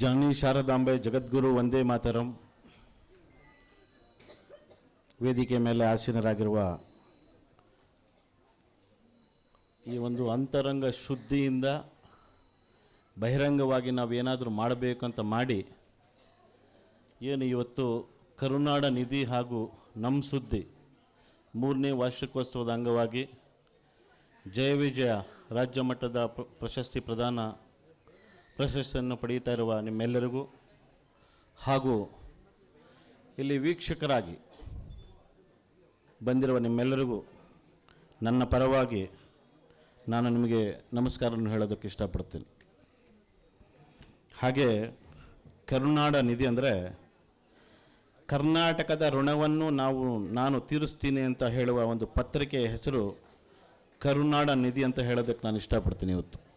ಜನನಿ ಶಾರದಾಂಬೆ ಜಗದ್ಗುರು ವಂದೇ ಮಾತರಂ ವೇದಿಕೆ ಮೇಲೆ ಆಸೀನರಾಗಿರುವ ಈ ಒಂದು ಅಂತರಂಗ ಶುದ್ಧಿಯಿಂದ ಬಹಿರಂಗವಾಗಿ ನಾವು ಏನಾದರೂ ಮಾಡಬೇಕು ಅಂತ ಮಾಡಿ ಏನು ಇವತ್ತು ಕರುನಾಡ ನಿಧಿ ಹಾಗೂ ನಮ್ಮ ಸುದ್ದಿ ಮೂರನೇ ವಾರ್ಷಿಕೋತ್ಸವದ ಅಂಗವಾಗಿ ಜಯ ವಿಜಯ ರಾಜ್ಯ ಮಟ್ಟದ ಪ್ರಶಸ್ತಿ ಪ್ರದಾನ ಪ್ರಶಸ್ತಿಯನ್ನು ಪಡೆಯುತ್ತಾ ಇರುವ ನಿಮ್ಮೆಲ್ಲರಿಗೂ ಹಾಗೂ ಇಲ್ಲಿ ವೀಕ್ಷಕರಾಗಿ ಬಂದಿರುವ ನಿಮ್ಮೆಲ್ಲರಿಗೂ ನನ್ನ ಪರವಾಗಿ ನಾನು ನಿಮಗೆ ನಮಸ್ಕಾರವನ್ನು ಹೇಳೋದಕ್ಕೆ ಇಷ್ಟಪಡ್ತೀನಿ. ಹಾಗೆ ಕರುನಾಡ ನಿಧಿ ಅಂದರೆ ಕರ್ನಾಟಕದ ಋಣವನ್ನು ನಾವು, ನಾನು ತೀರಿಸ್ತೀನಿ ಅಂತ ಹೇಳುವ ಒಂದು ಪತ್ರಿಕೆಯ ಹೆಸರು ಕರುನಾಡ ನಿಧಿ ಅಂತ ಹೇಳೋದಕ್ಕೆ ನಾನು ಇಷ್ಟಪಡ್ತೀನಿ ಇವತ್ತು.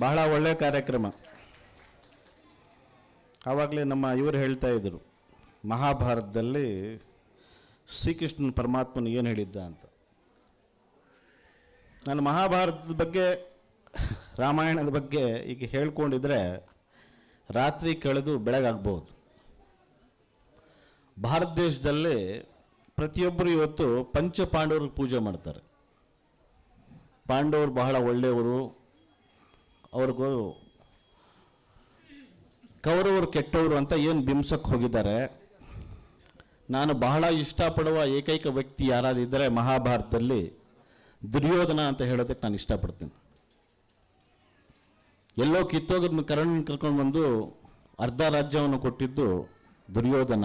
ಬಹಳ ಒಳ್ಳೆಯ ಕಾರ್ಯಕ್ರಮ. ಆವಾಗಲೇ ನಮ್ಮ ಇವರು ಹೇಳ್ತಾ ಇದ್ದರು ಮಹಾಭಾರತದಲ್ಲಿ ಶ್ರೀಕೃಷ್ಣನ ಪರಮಾತ್ಮನ ಏನು ಹೇಳಿದ್ದ ಅಂತ. ನಾನು ಮಹಾಭಾರತದ ಬಗ್ಗೆ, ರಾಮಾಯಣದ ಬಗ್ಗೆ ಈಗ ಹೇಳ್ಕೊಂಡಿದ್ರೆ ರಾತ್ರಿ ಕಳೆದು ಬೆಳಗಾಗ್ಬೋದು. ಭಾರತ ದೇಶದಲ್ಲಿ ಪ್ರತಿಯೊಬ್ಬರು ಇವತ್ತು ಪಂಚಪಾಂಡವ್ರಿಗೆ ಪೂಜೆ ಮಾಡ್ತಾರೆ. ಪಾಂಡವರು ಬಹಳ ಒಳ್ಳೆಯವರು ಅವ್ರಿಗೂ ಕೌರವರು ಕೆಟ್ಟವರು ಅಂತ ಏನು ಬಿಂಸಕ್ಕೆ ಹೋಗಿದ್ದಾರೆ? ನಾನು ಬಹಳ ಇಷ್ಟಪಡುವ ಏಕೈಕ ವ್ಯಕ್ತಿ ಯಾರಾದಿದ್ದರೆ ಮಹಾಭಾರತದಲ್ಲಿ ದುರ್ಯೋಧನ ಅಂತ ಹೇಳೋದಕ್ಕೆ ನಾನು ಇಷ್ಟಪಡ್ತೀನಿ. ಎಲ್ಲೋ ಕಿತ್ತೋಗದ್ನ ಕರಣ್ ಕರ್ಕೊಂಡು ಬಂದು ಅರ್ಧ ರಾಜ್ಯವನ್ನು ಕೊಟ್ಟಿದ್ದು ದುರ್ಯೋಧನ.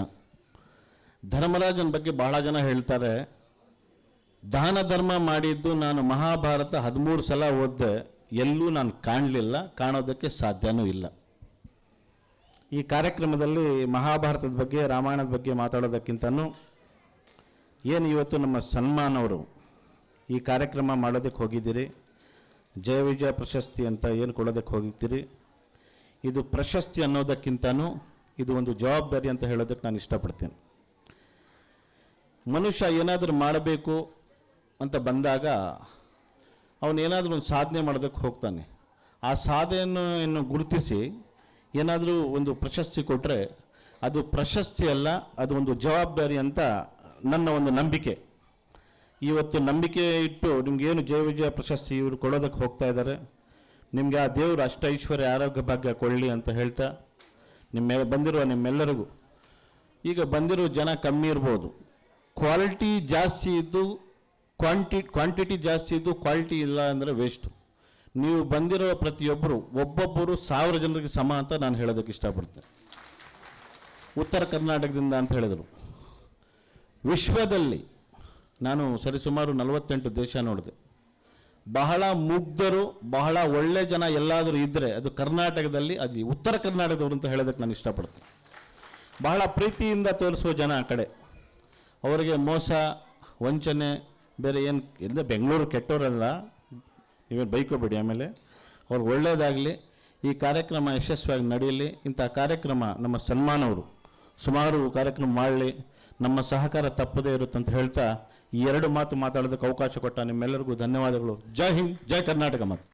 ಧರ್ಮರಾಜನ ಬಗ್ಗೆ ಬಹಳ ಜನ ಹೇಳ್ತಾರೆ, ದಾನ ಧರ್ಮ ಮಾಡಿದ್ದು ನಾನು ಮಹಾಭಾರತ ಹದಿಮೂರು ಸಲ ಓದಿದೆ ಎಲ್ಲೂ ನಾನು ಕಾಣಲಿಲ್ಲ, ಕಾಣೋದಕ್ಕೆ ಸಾಧ್ಯವೂ ಇಲ್ಲ. ಈ ಕಾರ್ಯಕ್ರಮದಲ್ಲಿ ಮಹಾಭಾರತದ ಬಗ್ಗೆ, ರಾಮಾಯಣದ ಬಗ್ಗೆ ಮಾತಾಡೋದಕ್ಕಿಂತನೂ ಏನು ಇವತ್ತು ನಮ್ಮ ಸನ್ಮಾನವರು ಈ ಕಾರ್ಯಕ್ರಮ ಮಾಡೋದಕ್ಕೆ ಹೋಗಿದ್ದೀರಿ? ಜಯ ವಿಜಯ ಪ್ರಶಸ್ತಿ ಅಂತ ಏನು ಕೊಡೋದಕ್ಕೆ ಹೋಗಿದ್ದೀರಿ? ಇದು ಪ್ರಶಸ್ತಿ ಅನ್ನೋದಕ್ಕಿಂತನೂ ಇದು ಒಂದು ಜವಾಬ್ದಾರಿ ಅಂತ ಹೇಳೋದಕ್ಕೆ ನಾನು ಇಷ್ಟಪಡ್ತೇನೆ. ಮನುಷ್ಯ ಏನಾದರೂ ಮಾಡಬೇಕು ಅಂತ ಬಂದಾಗ ಅವನೇನಾದರೂ ಒಂದು ಸಾಧನೆ ಮಾಡೋದಕ್ಕೆ ಹೋಗ್ತಾನೆ. ಆ ಸಾಧನೆಯನ್ನು ಗುರುತಿಸಿ ಏನಾದರೂ ಒಂದು ಪ್ರಶಸ್ತಿ ಕೊಟ್ಟರೆ ಅದು ಪ್ರಶಸ್ತಿ ಅಲ್ಲ, ಅದು ಒಂದು ಜವಾಬ್ದಾರಿ ಅಂತ ನನ್ನ ಒಂದು ನಂಬಿಕೆ. ಇವತ್ತು ನಂಬಿಕೆ ಇಟ್ಟು ನಿಮಗೇನು ಜಯ ವಿಜಯ ಪ್ರಶಸ್ತಿ ಇವರು ಕೊಡೋದಕ್ಕೆ ಹೋಗ್ತಾ ಇದ್ದಾರೆ. ನಿಮಗೆ ಆ ದೇವರು ಅಷ್ಟ ಐಶ್ವರ್ಯ ಆರೋಗ್ಯ ಭಾಗ್ಯ ಕೊಡಲಿ ಅಂತ ಹೇಳ್ತಾ ನಿಮ್ಮ ಬಂದಿರುವ ನಿಮ್ಮೆಲ್ಲರಿಗೂ. ಈಗ ಬಂದಿರೋ ಜನ ಕಮ್ಮಿ ಇರ್ಬೋದು. ಕ್ವಾಲಿಟಿ ಜಾಸ್ತಿ ಇದ್ದು ಕ್ವಾಂಟಿ ಕ್ವಾಂಟಿಟಿ ಜಾಸ್ತಿ ಇದ್ದು ಕ್ವಾಲಿಟಿ ಇಲ್ಲ ಅಂದರೆ ವೇಸ್ಟು ನೀವು ಬಂದಿರೋ ಪ್ರತಿಯೊಬ್ಬರು ಒಬ್ಬೊಬ್ಬರು ಸಾವಿರ ಜನರಿಗೆ ಸಮ ಅಂತ ನಾನು ಹೇಳೋದಕ್ಕೆ ಇಷ್ಟಪಡ್ತೇನೆ. ಉತ್ತರ ಕರ್ನಾಟಕದಿಂದ ಅಂತ ಹೇಳಿದರು. ವಿಶ್ವದಲ್ಲಿ ನಾನು ಸರಿಸುಮಾರು ನಲವತ್ತೆಂಟು ದೇಶ ನೋಡಿದೆ. ಬಹಳ ಮುಗ್ಧರು, ಬಹಳ ಒಳ್ಳೆ ಜನ ಎಲ್ಲಾದರೂ ಇದ್ದರೆ ಅದು ಕರ್ನಾಟಕದಲ್ಲಿ, ಅದು ಉತ್ತರ ಕರ್ನಾಟಕದವರು ಅಂತ ಹೇಳೋದಕ್ಕೆ ನಾನು ಇಷ್ಟಪಡ್ತೇನೆ. ಬಹಳ ಪ್ರೀತಿಯಿಂದ ತೋರಿಸುವ ಜನ ಆ ಕಡೆ. ಅವರಿಗೆ ಮೋಸ, ವಂಚನೆ ಬೇರೆ ಏನು ಎಲ್ಲ ಬೆಂಗಳೂರು ಕೆಟ್ಟವರಲ್ಲ ನೀವೇನು ಬೈಕೋಬೇಡಿ ಆಮೇಲೆ. ಅವ್ರಿಗೆ ಒಳ್ಳೆಯದಾಗಲಿ ಈ ಕಾರ್ಯಕ್ರಮ ಯಶಸ್ವಿಯಾಗಿ ನಡೆಯಲಿ ಇಂಥ ಕಾರ್ಯಕ್ರಮ ನಮ್ಮ ಸನ್ಮಾನವರು ಸುಮಾರು ಕಾರ್ಯಕ್ರಮ ಮಾಡಲಿ, ನಮ್ಮ ಸಹಕಾರ ತಪ್ಪದೇ ಇರುತ್ತೆ ಅಂತ ಹೇಳ್ತಾ ಈ ಎರಡು ಮಾತು ಮಾತಾಡೋದಕ್ಕೆ ಅವಕಾಶ ಕೊಟ್ಟ ನಿಮ್ಮೆಲ್ಲರಿಗೂ ಧನ್ಯವಾದಗಳು. ಜೈ ಹಿಂದ್, ಜೈ ಕರ್ನಾಟಕ ಮಾತು.